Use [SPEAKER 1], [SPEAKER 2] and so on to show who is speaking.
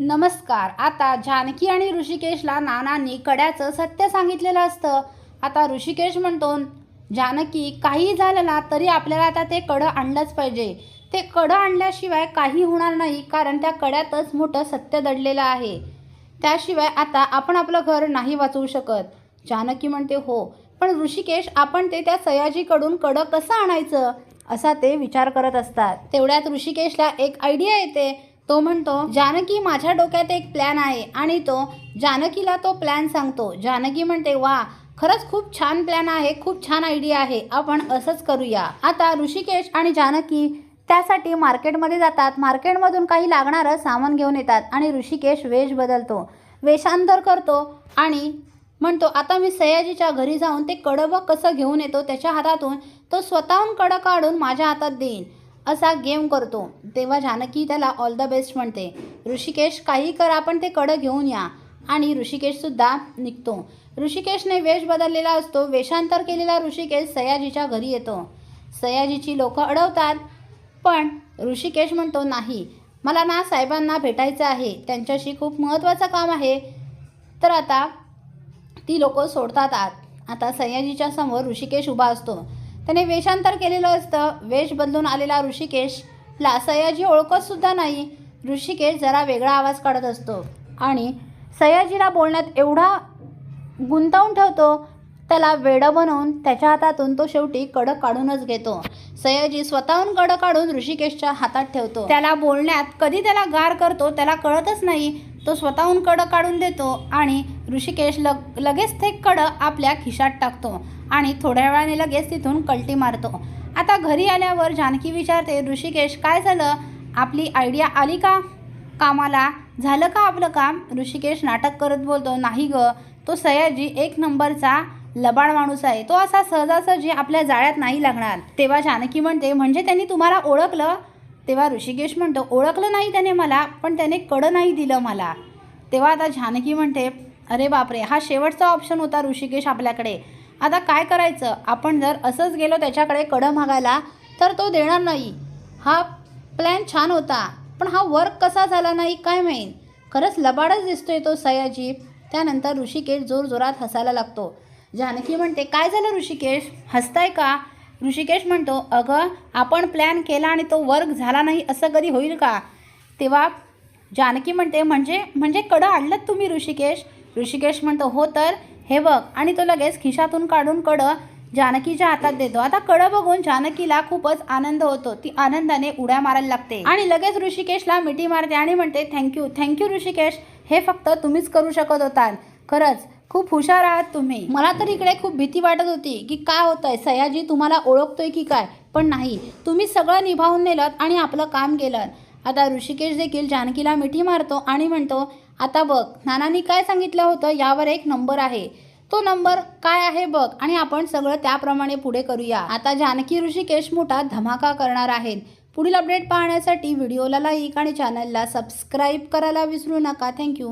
[SPEAKER 1] नमस्कार. आता जानकी आणि ऋषिकेशला नानांनी कड्याचं सत्य सांगितलेलं असतं. आता ऋषिकेश म्हणतो जानकी काही झालं ना तरी आपल्याला आता ते कडं आणलंच पाहिजे. ते कडं आणल्याशिवाय काही होणार नाही कारण त्या कड्यातच मोठं सत्य दडलेलं आहे. त्याशिवाय आता आपण आपलं घर नाही वाचवू शकत. जानकी म्हणते हो पण ऋषिकेश आपण ते त्या सयाजीकडून कडं कसं आणायचं? असा ते विचार करत असतात. तेवढ्यात ऋषिकेशला एक आयडिया येते. तो म्हणतो जानकी माझ्या डोक्यात एक प्लॅन आहे आणि तो जानकीला तो प्लॅन सांगतो. जानकी म्हणते वा खरंच खूप छान प्लॅन आहे खूप छान आयडिया आहे. आपण असंच करूया. आता ऋषिकेश आणि जानकी त्यासाठी मार्केटमध्ये जातात. मार्केटमधून काही लागणारं सामान घेऊन येतात आणि ऋषिकेश वेश बदलतो. वेषांतर करतो आणि म्हणतो आता मी सयाजीच्या घरी जाऊन ते कडं कसं घेऊन येतो त्याच्या हातातून तो स्वतःहून कडं काढून माझ्या हातात देईन. असा गेम करतो. तेव्हा जानकी त्याला ऑल द बेस्ट म्हणते. ऋषिकेश काही कर आपण ते कडं घेऊन या. आणि ऋषिकेशसुद्धा निघतो. ऋषिकेशने वेश बदललेला असतो. वेषांतर केलेला ऋषिकेश सयाजीच्या घरी येतो. सयाजीची लोकं अडवतात पण ऋषिकेश म्हणतो नाही मला ना साहेबांना भेटायचं आहे. त्यांच्याशी खूप महत्त्वाचं काम आहे. तर आता ती लोक सोडतात आत. आता सयाजीच्या समोर ऋषिकेश उभा असतो. त्याने वेषांतर केलेलं असतं. वेश बदलून आलेला ऋषिकेशला सयाजी ओळखतसुद्धा नाही. ऋषिकेश जरा वेगळा आवाज काढत असतो आणि सयाजीला बोलण्यात एवढा गुंतवून ठेवतो त्याला वेडं बनवून त्याच्या हातातून तो शेवटी कडक काढूनच घेतो. सयाजी स्वतःहून कडक काढून ऋषिकेशच्या हातात ठेवतो. त्याला बोलण्यात कधी त्याला गार करतो त्याला कळतच नाही. तो स्वतःहून कडं काढून देतो आणि ऋषिकेश लग लगेच ते कडं आपल्या खिशात टाकतो आणि थोड्या वेळाने लगेच तिथून कल्टी मारतो. आता घरी आल्यावर जानकी विचारते ऋषिकेश काय झालं? आपली आयडिया आली का? कामाला? झालं का आपलं काम? ऋषिकेश नाटक करत बोलतो नाही ग. तो सयाजी एक नंबरचा लबाड माणूस आहे. तो असा सहजासहजी आपल्या जाळ्यात नाही लागणार. तेव्हा जानकी म्हणते म्हणजे त्यांनी तुम्हाला ओळखलं? तेव्हा ऋषिकेश म्हणतो ओळखलं नाही त्याने मला पण त्याने कडं नाही दिलं मला. तेव्हा आता जानकी म्हणते अरे बापरे हा शेवटचा ऑप्शन होता ऋषिकेश आपल्याकडे. आता काय करायचं? आपण जर असंच गेलो त्याच्याकडे कडं मागायला तर तो देणार नाही. हा प्लॅन छान होता पण हा वर्क कसा झाला नाही काय माहीत खरंच लबाडच दिसतोय तो सयाजी. त्यानंतर ऋषिकेश जोरजोरात हसायला लागतो. जानकी म्हणते काय झालं ऋषिकेश? हसताय का? ऋषिकेश म्हणतो अगं आपण प्लॅन केला आणि तो वर्क झाला नाही असं कधी होईल का? तेव्हा जानकी म्हणते म्हणजे म्हणजे कडं आणलं तुम्ही ऋषिकेश? ऋषिकेश म्हणतो हो तर हे बघ. आणि तो लगेच खिशातून काढून कडं जानकीच्या हातात देतो. आता कडं बघून जानकीला खूपच आनंद होतो. ती आनंदाने उड्या मारायला लागते. आणि लगेच ऋषिकेशला मिठी मारते आणि म्हणते थँक्यू थँक्यू ऋषिकेश. हे फक्त तुम्हीच करू शकत होता खरंच खूप हुशार आहात तुम्ही. मला तर इकडे खूप भीती वाटत होती की काय होतंय? सयाजी तुम्हाला ओळखतोय की काय? पण नाही. तुम्ही सगळं निभावून नेलं आणि आपलं काम केलं आता ऋषिकेश देखील जानकीला मिठी मारतो आणि म्हणतो आता बघ नानांनी काय सांगितलं होतं यावर एक नंबर आहे. तो नंबर काय आहे बघ आणि आपण सगळं त्याप्रमाणे पुढे करूया. आता जानकी ऋषिकेश मोठा धमाका करणार आहेत. पुढील अपडेट पाहण्यासाठी व्हिडिओला लाईक आणि चॅनलला सबस्क्राईब करायला विसरू नका. थँक्यू